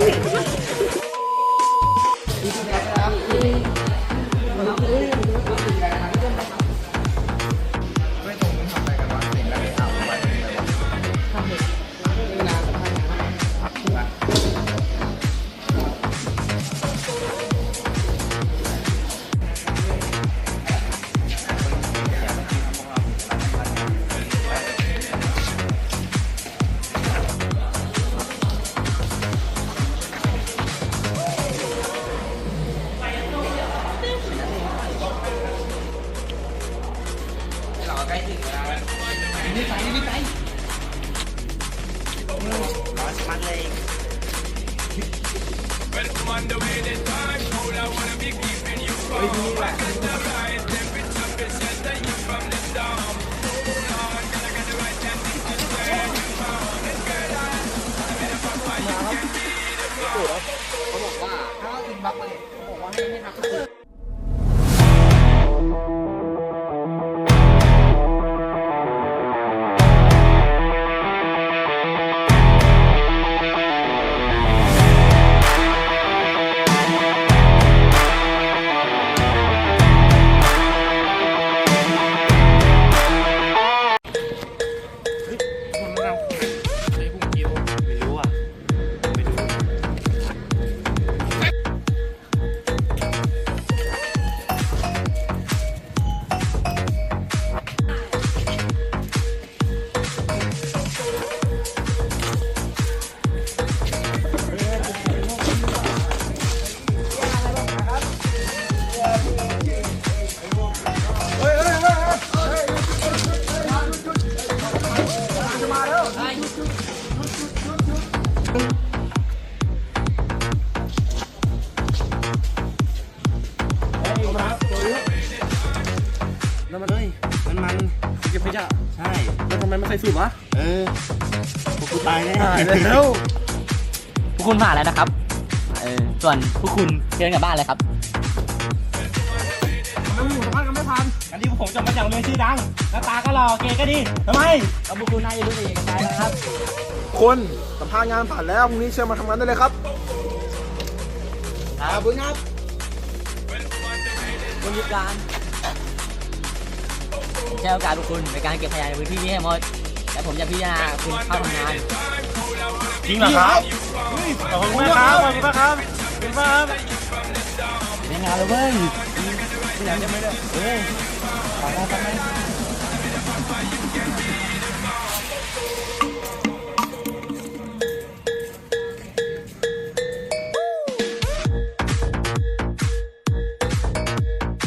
Wait. ร้อนมันเลย เขาบอกว่าถ้าอินบ็อกซ์มาเนี่ยเขาบอกว่าให้ให้ทัก มันเอ้ยมันมันเก็บขยะใช่ แล้วทำไมไม่ใส่สูตรวะ เออพวกกูตายแน่ตายแล้วพวกคุณผ่านแล้วนะครับ เออ ส่วนพวกคุณเชิญกลับบ้านเลยครับทำไมหมู่สัมภาษณ์กันไม่ทันอันนี้ผมจบมาจากโรงเรียนชื่อดังหน้าตาก็หล่อเก๋ก็ดีทำไมแล้วพวกคุณน่าจะรู้ตัวเองกันได้นะครับ คนสัมภาษณ์งานผ่านแล้วพรุ่งนี้เชิญมาทำงานได้เลยครับขอบคุณครับคุณยุทธการผม ใช้โอกาสพวกคุณในการเก็บขยะในพื้นที่นี้ให้หมด และผมจะพิจารณาคุณเข้าทำงาน จริงเหรอครับขอบคุณมากครับขอบคุณมากครับขอบคุณมากครับในงานเลยเว้ยไม่อยากจะไม่ได้เฮ้ยขอได้ทำไม